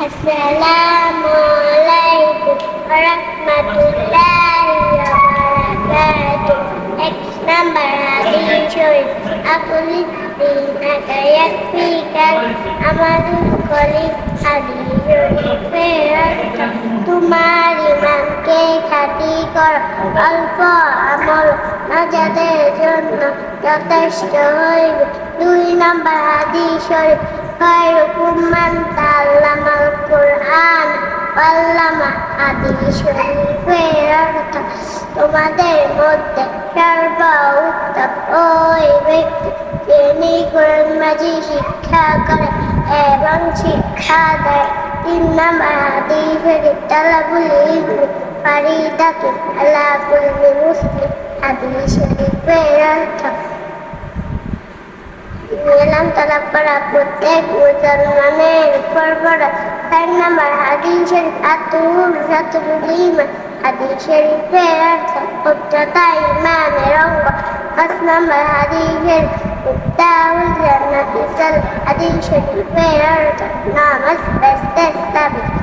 আসসালামু আলাইকুম ওয়া রাহমাতুল্লাহি ওয়া বারাকাতুহু এক নাম্বার হাদিস শরীফ দিনাকা ইয়াকফিকাল আমাদুল কলিম হাদিস শরীফের অর্থ তোমার ইমানকে খাতি কর অল্প আমল নাজাদের জন্য যথেষ্ট হইবে দুই নম্বর হাদিস শরীফ হাদিস শরীফের অর্থ তোমাদের মধ্যে সর্ব উত্তম ওই ব্যক্তি যিনি কোরআন মাঝি শিক্ষা করে এবং শিক্ষা দেয় তিন নম্বর হাদিস শরীফ তালাবুল ইলমি ফারিদাতুন আলা কুল্লি মুসলিম হাদিস শরীফের অর্থ নিলাম তলাপ করা প্রত্যেক মুসলমানের উপর পড়া চার নম্বর হাদিস শরীফ আতুল সাতুল ইমান হাদিস শরীফের অর্থ উচ্চতা ইমানের অঙ্গ পাঁচ নম্বর হাদিস শরীফ উত্তাউল জান্নাতি সাল হাদিস শরীফের অর্থ নামাজ বেস্তের সাবিত